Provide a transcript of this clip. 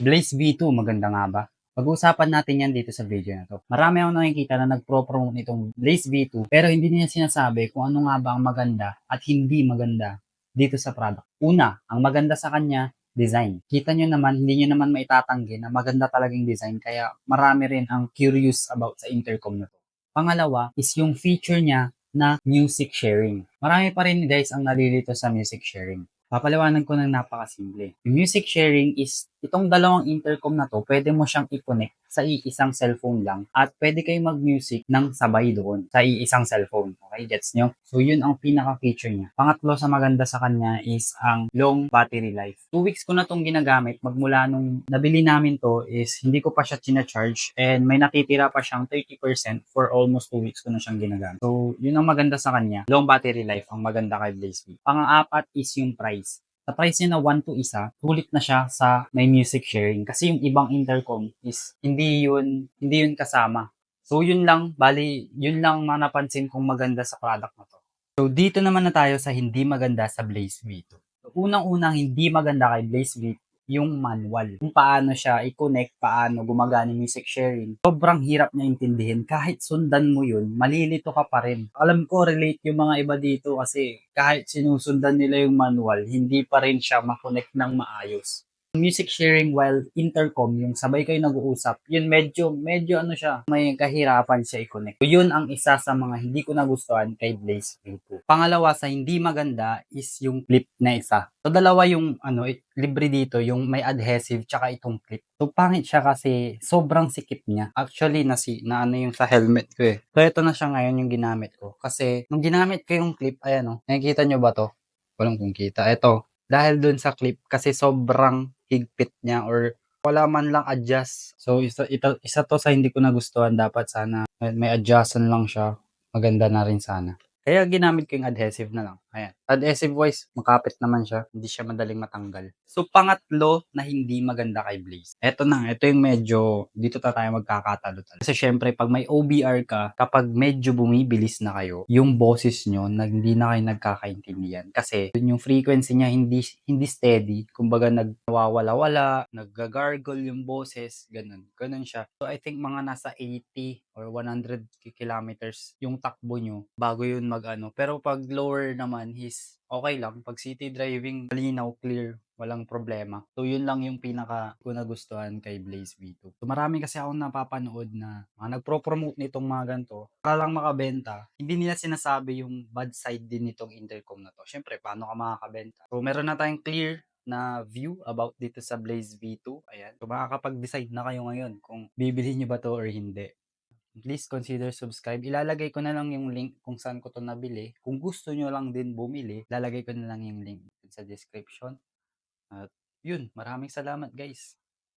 Blaze V2, maganda nga ba? Pag-uusapan natin yan dito sa video na to. Marami akong nakikita na nagpro-promote nitong Blaze V2 pero hindi niya sinasabi kung ano nga ba ang maganda at hindi maganda dito sa product. Una, ang maganda sa kanya, design. Kita nyo naman, hindi nyo naman maitatanggi na maganda talagang design kaya marami rin ang curious about sa intercom na to. Pangalawa is yung feature niya na music sharing. Marami pa rin guys ang nalilito sa music sharing. Papaliwanag ko ng napakasimple. Music sharing is itong dalawang intercom na to, pwede mo siyang i-connect sa iisang cellphone lang at pwede kayo mag-music ng sabay doon sa iisang cellphone. Okay, gets nyo? So, yun ang pinaka-feature niya. Pangatlo sa maganda sa kanya is ang long battery life. Two weeks ko na tong ginagamit magmula nung nabili namin to is hindi ko pa siya charge and may natitira pa siyang 30% for almost two weeks ko na siyang ginagamit. So, yun ang maganda sa kanya. Long battery life ang maganda kay Blaze V. Pang-apat is yung price sa price niya na 1 to isa, sulit na siya sa may music sharing. Kasi yung ibang intercom is hindi yun, hindi yun kasama. So yun lang, bali, yun lang mga napansin kong maganda sa product na to. So dito naman na tayo sa hindi maganda sa Blaze V2. So, unang-unang hindi maganda kay Blaze V2 yung manual. Kung paano siya i-connect, paano gumagana yung music sharing. Sobrang hirap niya intindihin. Kahit sundan mo yun, malilito ka pa rin. Alam ko, relate yung mga iba dito kasi kahit sinusundan nila yung manual, hindi pa rin siya makonect ng maayos. Music sharing while intercom, yung sabay kayo nag-uusap, yun medyo, medyo ano siya, may kahirapan siya i-connect. Yun ang isa sa mga hindi ko nagustuhan kay Blaze V2. Pangalawa sa hindi maganda is yung clip na isa. So, dalawa yung ano, libre dito, yung may adhesive tsaka itong clip. So, pangit siya kasi sobrang sikip niya. Actually, na, si, na ano yung sa helmet ko eh. So, ito na siya ngayon yung ginamit ko. Kasi, nung ginamit ko yung clip, ayan o, nakikita nyo ba to? Walang kung kita. Ito, dahil dun sa clip, kasi sobrang higpit niya or wala man lang adjust. So, isa, ito, isa to sa hindi ko nagustuhan. Dapat sana may adjustan lang siya. Maganda na rin sana. Kaya ginamit ko yung adhesive na lang. Ayan. Adhesive wise, makapit naman siya. Hindi siya madaling matanggal. So, pangatlo na hindi maganda kay Blaze. Ito na, ito yung medyo, dito ta tayo magkakatalo talaga. Kasi syempre, pag may OBR ka, kapag medyo bumibilis na kayo, yung boses nyo, na hindi na kayo nagkakaintindihan. Kasi, yun yung frequency niya hindi, hindi steady. Kumbaga, nagwawala-wala, naggagargle yung boses, ganun. Ganun siya. So, I think mga nasa 80 or 100 kilometers yung takbo nyo bago yun mag-ano. Pero pag lower naman, is okay lang. Pag city driving, malinaw, clear, walang problema. So, yun lang yung pinaka ko nagustuhan kay Blaze V2. So, marami kasi akong napapanood na mga nagpro-promote nitong mga ganito para lang makabenta. Hindi nila sinasabi yung bad side din nitong intercom na to. Syempre, paano ka makakabenta? So, meron na tayong clear na view about dito sa Blaze V2. Ayan. So, makakapag-decide na kayo ngayon kung bibili nyo ba to or hindi please consider subscribe. Ilalagay ko na lang yung link kung saan ko to nabili. Kung gusto nyo lang din bumili, lalagay ko na lang yung link sa description. At yun, maraming salamat guys.